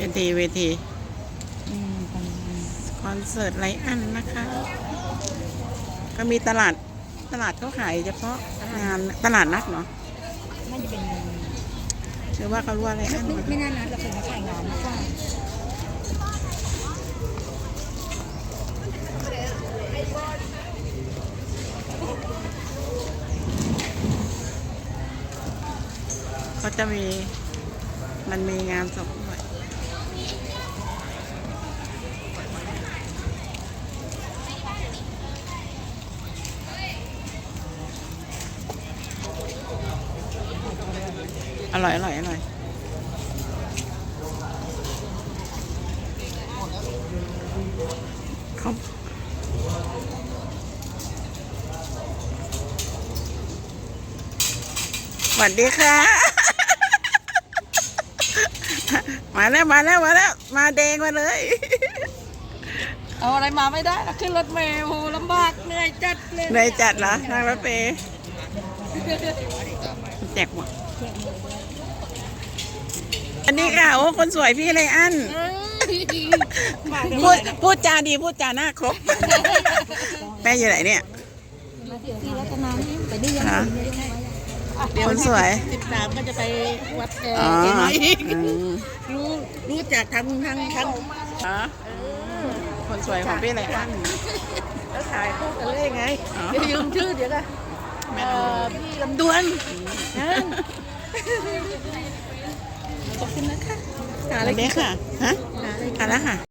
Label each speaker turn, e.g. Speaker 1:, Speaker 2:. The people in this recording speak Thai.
Speaker 1: เวทีเวที
Speaker 2: อืมประมาณ
Speaker 1: คอนเสิร์ตไลอันนะคะ ก็มีตลาดตลาดเขาขายเฉพาะงานตลาดนัดเนาะ
Speaker 2: น่าจะเป็น
Speaker 1: หรือว่าเขารู้ว่าไลอัน
Speaker 2: ไม่ไม่น่านัดเราเคยมาถ่ายงานมากกว่า
Speaker 1: เขาจะมีมันมีงานศพ อร่อย อร่อย อร่อยเขาสวัสดีค่ะ มาแล้ว มาแล้ว มาแล้ว มาแดงมาเลย
Speaker 2: เอาอะไรมาไม่ได้ละขึ้นรถเมล์โหลำบากเหนื่อยจัดเลย
Speaker 1: เลยจัดเหรอนั่งรถเมล์ แจกหมดอันนี้ค่ะ โอ้ คนสวยพี่เลยอันพูดพูดจาดีพูดจาหน้าครบ แม่อยู่ไหนเนี่ย
Speaker 2: มาเดี๋ยวที่รัตนานี่ไปนี่ยัง
Speaker 1: ฮะ
Speaker 2: ไม่ได้
Speaker 1: คนสวย
Speaker 2: สิบสามก็จะไปวัดแก
Speaker 1: อ๋อ
Speaker 2: เจ๊ไหม
Speaker 1: อืม
Speaker 2: รู้รู้จักทางทางทาง
Speaker 1: ฮะคนสวยของพี่เลยอัน
Speaker 2: แล้วขายคู่กันเลยไง
Speaker 1: อ๋อ
Speaker 2: เดี๋ยวยืมชื่อเดี๋ยวกัน
Speaker 1: แม่
Speaker 2: เอ่
Speaker 1: ดู
Speaker 2: อพี่ลำดวนนั่นขอบคุณนะคะหา
Speaker 1: อะ
Speaker 2: อะไรไร
Speaker 1: เนี่ยค่ะ ฮะ
Speaker 2: หาอะไร
Speaker 1: ค่ะแล้วค่ะ